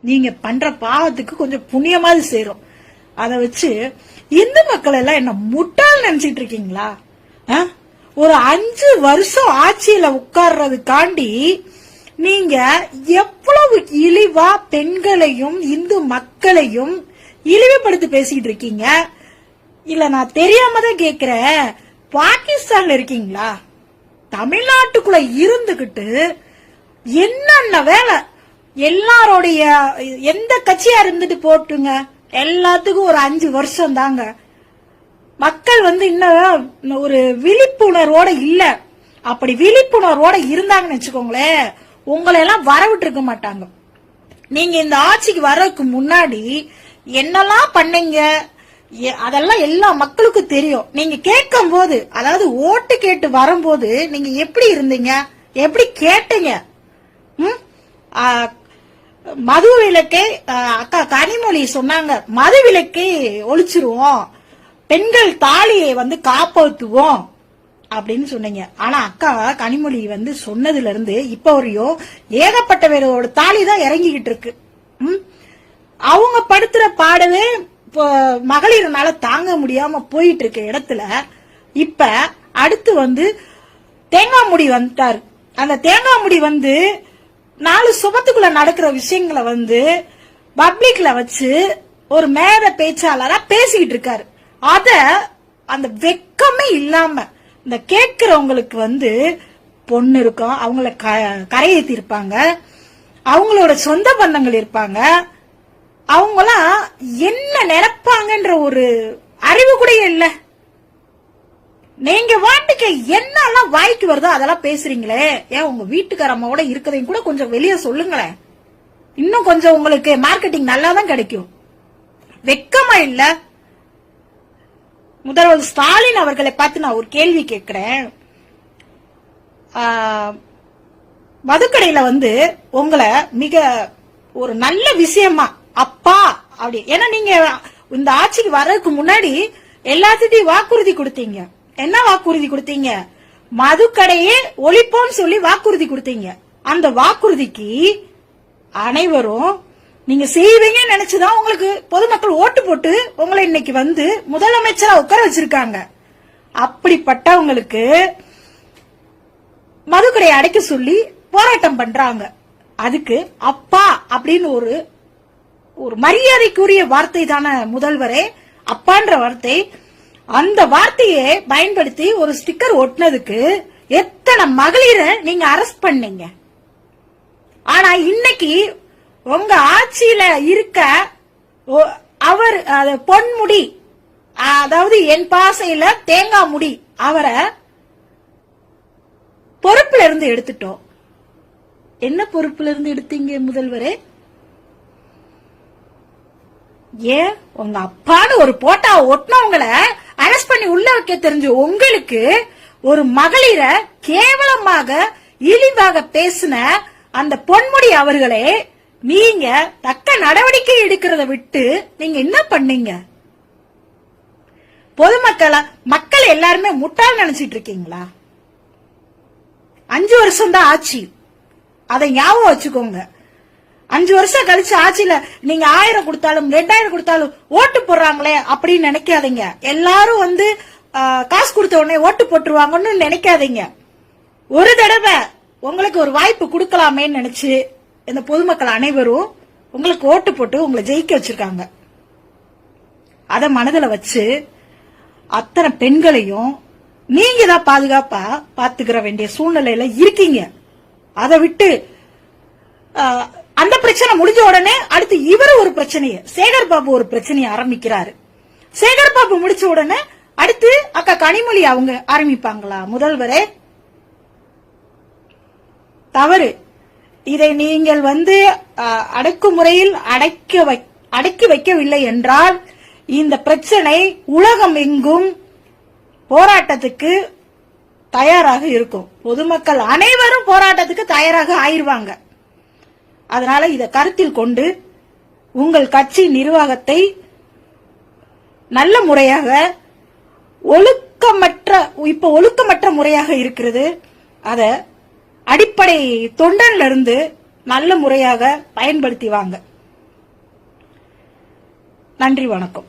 நீங்க பண்ற பாவத்துக்கு கொஞ்சம் புண்ணியமாவது சேரும். அதை வச்சு இந்து மக்கள் எல்லாம் என்ன முட்டாள் நினைச்சிட்டு இருக்கீங்களா? ஆ? ஒரு அஞ்சு வருஷம் ஆட்சியில உட்கார்றதுக்காண்டி நீங்க எவ்வளவு இழிவா பெண்களையும் இந்து மக்களையும் இழிவுபடுத்தி பேசிக்கிட்டு இருக்கீங்க? இல்ல நான் தெரியாம தான் கேக்குறேன். பாகிஸ்தான்ல இருக்கீங்களா? தமிழ்நாட்டுக்குள்ள இருந்துகிட்டு என்னென்ன வேலை? எல்லாரோடைய எந்த கட்சியா இருந்துட்டு போட்டுங்க எல்லாத்துக்கும் ஒரு அஞ்சு வருஷம் தாங்க. மக்கள் வந்து இன்னும் ஒரு விழிப்புணர்வோட இல்ல. அப்படி விழிப்புணர்வோட இருந்தாங்கன்னு வச்சுக்கோங்களேன் உங்களை எல்லாம் வரவிட்டு இருக்க மாட்டாங்க. நீங்க இந்த ஆட்சிக்கு வர்றதுக்கு முன்னாடி என்னெல்லாம் பண்ணீங்க? எ- அதெல்லாம் எல்லா மக்களுக்கும் தெரியும். நீங்க கேட்கும் போது அதாவது ஓட்டு கேட்டு வரும்போது நீங்க எப்படி இருந்தீங்க? எப்படி கேட்டீங்க? ம்? மது விலக்கை அக்கா கனிமொழி சொன்னாங்க. மது விலக்கை ஒழிச்சிருவோம். பெண்கள் தாலியை வந்து காப்பாத்துவோம் அப்படின்னு சொன்னீங்க. ஆனா அக்கா கனிமொழி வந்து சொன்னதுல இருந்து இப்ப வரையும் ஏகப்பட்ட பேரோட தாலி தான் இறங்கிக்கிட்டு இருக்கு. ம்? அவங்க படுத்துற பாடவே இப்போ மகளிர்னால தாங்க முடியாம போயிட்டு இருக்க இடத்துல இப்ப அடுத்து வந்து தேங்காய் முடி வந்துட்டாரு. அந்த தேங்காய் முடி வந்து நாலு சுபத்துக்குள்ள நடக்கிற விஷயங்களை வந்து பப்ளிக்ல வச்சு ஒரு மேத பேச்சாளரா பேசிக்கிட்டு இருக்காரு. அத அந்த வெக்கமே இல்லாம இந்த கேட்கிறவங்களுக்கு வந்து பொண்ணு இருக்கும் அவங்கள க- கரையேத்தி இருப்பாங்க அவங்களோட சொந்த பந்தங்கள் இருப்பாங்க அவங்களாம் என்ன நினைப்பாங்கன்ற ஒரு அறிவு கூட இல்லை. நீங்க வாட்டுக்கு என்னெல்லாம் வாய்க்கு வருதோ அதெல்லாம் பேசுறீங்களே? ஏன் உங்க வீட்டுக்காரம்மாவோட இருக்கதையும் கூட கொஞ்சம் வெளியே சொல்லுங்களேன். இன்னும் கொஞ்சம் உங்களுக்கு மார்க்கெட்டிங் நல்லா தான் கிடைக்கும். வெக்கமா இல்ல. முதல்வர் ஸ்டாலின் அவர்களை பார்த்து நான் ஒரு கேள்வி கேட்கிறேன். மதுக்கடையில வந்து உங்களை மிக ஒரு நல்ல விஷயமா அப்பா அப்படி. ஏன்னா நீங்க இந்த ஆட்சிக்கு வர்றதுக்கு முன்னாடி எல்லாத்துட்டையும் வாக்குறுதி கொடுத்தீங்க. என்ன வாக்குறுதி கொடுத்தீங்க? மதுக்கடையே ஒழிப்போம்னு சொல்லி வாக்குறுதி கொடுத்தீங்க. அந்த வாக்குறுதிக்கு அனைவரும் நீங்க செய்வீங்கன்னு நினைச்சுதான் உங்களுக்கு பொதுமக்கள் ஓட்டு போட்டு உங்களை இன்னைக்கு வந்து முதலமைச்சரா உட்கார வச்சிருக்காங்க. அப்படிப்பட்டவங்களுக்கு மதுக்கடையை அடைக்க சொல்லி போராட்டம் பண்றாங்க. அதுக்கு அப்பா அப்படின்னு ஒரு ஒரு மரியாதைக்குரிய வார்த்தை தானே முதல்வரே? அப்பான்ற வார்த்தை அந்த வார்த்தையை பயன்படுத்தி ஒரு ஸ்டிக்கர் ஒட்டினதுக்கு எத்தனை மகளிரை நீங்க அரெஸ்ட் பண்ணீங்க? ஆனா இன்னைக்கு உங்க ஆட்சியில இருக்க அவர் அது பொன்முடி அதாவது என் பாசையில தேங்காய் முடி அவரை பொறுப்புல இருந்து எடுத்துட்டோம். என்ன பொறுப்புல இருந்து எடுத்தீங்க முதல்வரே? ஏன் உங்க அப்பான்னு ஒரு போட்டா ஒட்டினவங்களை அரெஸ்ட் பண்ணி உள்ள வைக்க தெரிஞ்ச உங்களுக்கு ஒரு மகளிரை கேவலமாக இழிவாக பேசின அந்த பொன்முடி அவர்களே நீங்க தக்க நடவடிக்கை எடுக்கிறத விட்டு நீங்க என்ன பண்ணீங்க? பொதுமக்களை மக்கள் எல்லாருமே முட்டாள் நினைச்சிட்டு இருக்கீங்களா? அஞ்சு வருஷம் தான் ஆட்சி அதை ஞாபகம் வச்சுக்கோங்க. அஞ்சு வருஷம் கழிச்சு ஆட்சியில நீங்க ஆயிரம் கொடுத்தாலும் ரெண்டாயிரம் கொடுத்தாலும் ஓட்டு போடுறாங்களே அப்படின்னு நினைக்காதீங்க. எல்லாரும் வந்து காசு கொடுத்த உடனே ஓட்டு போட்டுருவாங்கன்னு நினைக்காதீங்க. ஒரு தடவை உங்களுக்கு ஒரு வாய்ப்பு கொடுக்கலாமேன்னு நினைச்சு இந்த பொதுமக்கள் அனைவரும் உங்களுக்கு ஓட்டு போட்டு உங்களை ஜெயிக்க வச்சிருக்காங்க. அதை மனதில் வச்சு அத்தனை பெண்களையும் நீங்க தான் பாதுகாப்பா பாத்துக்கிற வேண்டிய சூழ்நிலையில இருக்கீங்க. அதை விட்டு அந்த பிரச்சனை முடிஞ்ச உடனே அடுத்து இவரு ஒரு பிரச்சனையை. சேகர் பாபு ஒரு பிரச்சனையை ஆரம்பிக்கிறாரு. சேகர் பாபு முடிச்ச உடனே அடுத்து அக்கா கனிமொழி அவங்க ஆரம்பிப்பாங்களா? முதல்வரே. தவறு. இதை நீங்கள் வந்து அஹ், அடக்குமுறையில் அடைக்க வை- அடக்கி வைக்கவில்லை என்றால் இந்த பிரச்சனை உலகம் எங்கும் போராட்டத்துக்கு தயாராக இருக்கும். பொதுமக்கள் அனைவரும் போராட்டத்துக்கு தயாராக ஆயிடுவாங்க அதனால இதை கருத்தில் கொண்டு உங்கள் கட்சி நிர்வாகத்தை நல்ல முறையாக ஒழுக்கமற்ற இப்ப ஒழுக்கமற்ற முறையாக இருக்கிறது. அத அடிப்படை தொண்டன்ல இருந்து நல்ல முறையாக பயன்படுத்தி வாங்க. நன்றி வணக்கம்.